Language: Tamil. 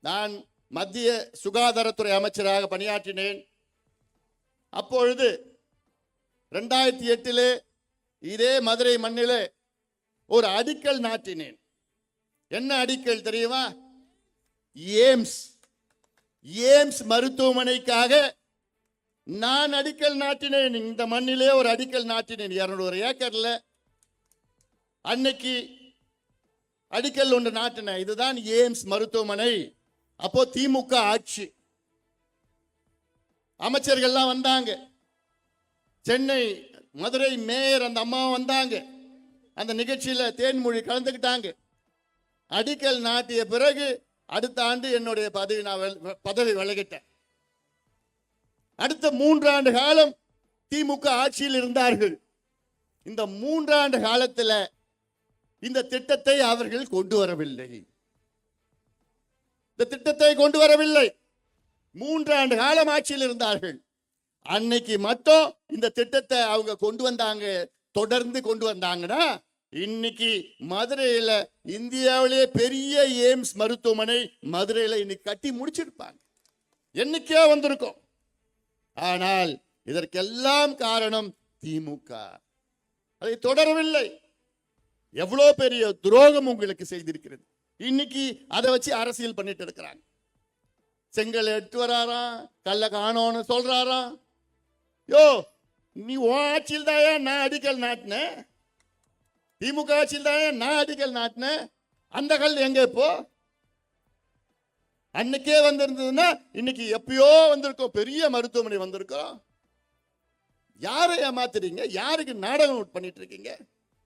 நான் மத்திய சுகாதாரத்துறை அமைச்சராக பணியாற்றினேன். அப்பொழுது ரெண்டாயிரத்தி எட்டிலே இதே மதுரை மண்ணிலே ஒரு அடிக்கல் நாட்டினேன். என்ன அடிக்கல் தெரியுமா? ஏம்ஸ். ஏம்ஸ் மருத்துவமனைக்காக நான் அடிக்கல் நாட்டினேன். இந்த மண்ணிலே ஒரு அடிக்கல் நாட்டினேன். இரநூறு ஏக்கர்ல அன்னைக்கு அடிக்கல் ஒன்று நாட்டினேன். இதுதான் ஏம்ஸ் மருத்துவமனை. அப்போ திமுக ஆட்சி. அமைச்சர்கள்லாம் வந்தாங்க. சென்னை மதுரை மேயர் அந்த அம்மா வந்தாங்க. அந்த நிகழ்ச்சியில் தேன்மொழி கலந்துக்கிட்டாங்க. அடிக்கல் நாட்டிய பிறகு அடுத்த ஆண்டு என்னுடைய பதவி நான் பதவி விலகிட்டேன். அடுத்த மூன்றாண்டு காலம் திமுக ஆட்சியில் இருந்தார்கள். இந்த மூன்றாண்டு காலத்தில் இந்த திட்டத்தை அவர்கள் கொண்டு வரவில்லை. இந்த திட்டத்தை கொண்டு வரவில்லை. மூன்றாண்டு காலம் ஆட்சியில் இருந்தார்கள். அன்னைக்கு மட்டும் இந்த திட்டத்தை அவங்க கொண்டு வந்தாங்க தொடர்ந்து கொண்டு வந்தாங்கன்னா இன்னைக்கு மதுரையில இந்தியாவிலேயே பெரிய எய்ம்ஸ் மருத்துவமனை மதுரையில இன்னைக்கு கட்டி முடிச்சிருப்பாங்க. என்னைக்கே வந்திருக்கும். ஆனால் இதற்கெல்லாம் காரணம் திமுக. அதை தொடரவில்லை. எவ்வளோ பெரிய துரோகம் உங்களுக்கு செய்திருக்கிறது? இன்னைக்கு அதை வச்சு அரசியல் பண்ணிட்டு இருக்கிறாங்க. செங்கல் எடுத்து வராராம் கல்ல காணோன்னு சொல்றாராம். யோ நீ உன் ஆட்சியில் தாயா நான் அடிக்கல் நாட்டினேன் திமுக ஆட்சியில் தாயா நான் அடிக்கல் நாட்டினேன் அந்த கல் எங்க இப்போ? அன்னைக்கே வந்திருந்ததுன்னா இன்னைக்கு எப்பயோ வந்திருக்கோம் பெரிய மருத்துவமனை வந்திருக்கோம். யாரை ஏமாத்துறீங்க? யாருக்கு நாடகம் பண்ணிட்டு இருக்கீங்க?